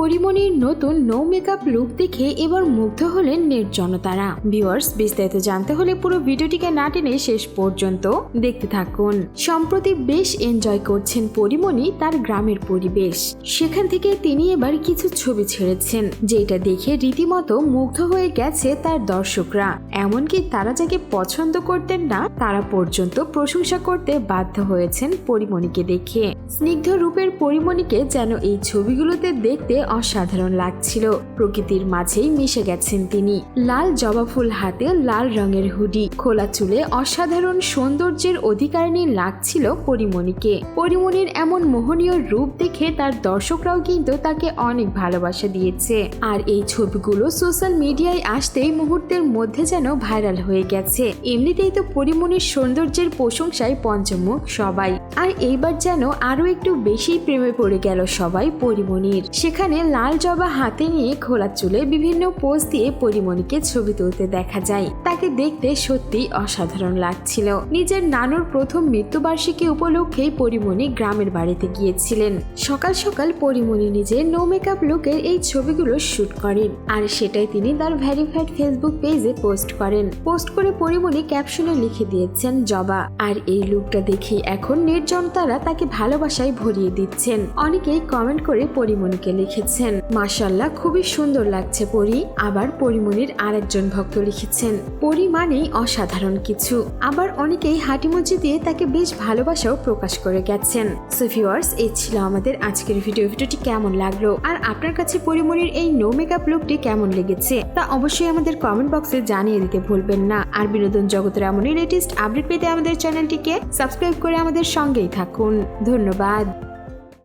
পরিমণির নতুন no makeup look দেখে এবার মুগ্ধ হলেন নেট জনতারা ভিউয়ার্স বিস্তারিত জানতে হলে পুরো ভিডিওটিকে না টেনে শেষ পর্যন্ত দেখতে থাকুন। সম্প্রতি বেশ এনজয় করছেন পরিমণি তার গ্রামের পরিবেশ। সেখান থেকে তিনি এবার কিছু ছবি ছেড়েছেন, যেটা দেখে রীতিমতো মুগ্ধ হয়ে গেছে তার দর্শকরা। এমনকি তারা যাকে পছন্দ করতেন না, তারা পর্যন্ত প্রশংসা করতে বাধ্য হয়েছেন পরিমণিকে দেখে। স্নিগ্ধ রূপের পরিমণিকে যেন এই ছবিগুলোতে দেখতে অসাধারণ লাগছিল। প্রকৃতির মাঝেই মিশে গেছেন তিনি। লাল জবা ফুল হাতে লাল রঙের হুডি, খোলা চুলে অসাধারণ সৌন্দর্যের অধিকারিণী লাগছিল পরিমণিকে। পরিমণির এমন মোহনীয় রূপ দেখে তার দর্শকরাও কিন্তু তাকে অনেক ভালোবাসা দিয়েছে। আর এই ছবিগুলো সোশ্যাল মিডিয়ায় আসতেই মুহূর্তের মধ্যে যেন ভাইরাল হয়ে গেছে। এমনিতেই তো পরিমণির সৌন্দর্যের প্রশংসায় পঞ্চমুখ সবাই। আর এইবার যেন আরও একটু বেশি প্রেমে পড়ে গেল সবাই পরিমণির। সেখানে লাল জবা হাতে নিয়ে খোলা চুলে বিভিন্ন পোজ দিয়ে পরিমণিকে ছবি তুলতে দেখা যায়। তাকে দেখতে সত্যি অসাধারণ লাগছিল। নিজের নানুর প্রথম মৃত্যুবার্ষিকী উপলক্ষে পরিমণি গ্রামের বাড়িতে গিয়েছিলেন। সকাল সকাল পরিমণি নিজে নো মেকআপ লুকের এই ছবিগুলো শুট করেন আর সেটাই তিনি তার ভ্যারিফাইড ফেসবুক পেজে পোস্ট করেন। পোস্ট করে পরিমণি ক্যাপশনে লিখে দিয়েছেন জবা। আর এই লুকটা দেখে এখন নির্জনতারা তাকে ভালোবাসায় ভরিয়ে দিচ্ছেন। অনেকেই কমেন্ট করে পরিমণিকে লিখেছেন মাসাল্লাহ খুবই সুন্দর লাগছে পরি। আবার পরিমণির আরেকজন ভক্ত লিখেছেন, পরি মানেই অসাধারণ কিছু। আবার অনেকেই হাঁটিমুচি দিয়ে তাকে বেশ ভালোবাসাও প্রকাশ করে গেছেন। সোফিওয়ার্স এই ছিল আমাদের আজকের ভিডিও। ভিডিওটি কেমন লাগল? আর আপনার কাছে পরিমণির এই নো মেকআপ লুকটি কেমন লেগেছে? তা অবশ্যই আমাদের কমেন্ট বক্সে জানিয়ে দিতে ভুলবেন না। আর বিনোদন জগতের এমনই লেটেস্ট আপডেট পেতে আমাদের চ্যানেলটিকে সাবস্ক্রাইব করে আমাদের সঙ্গেই থাকুন। ধন্যবাদ।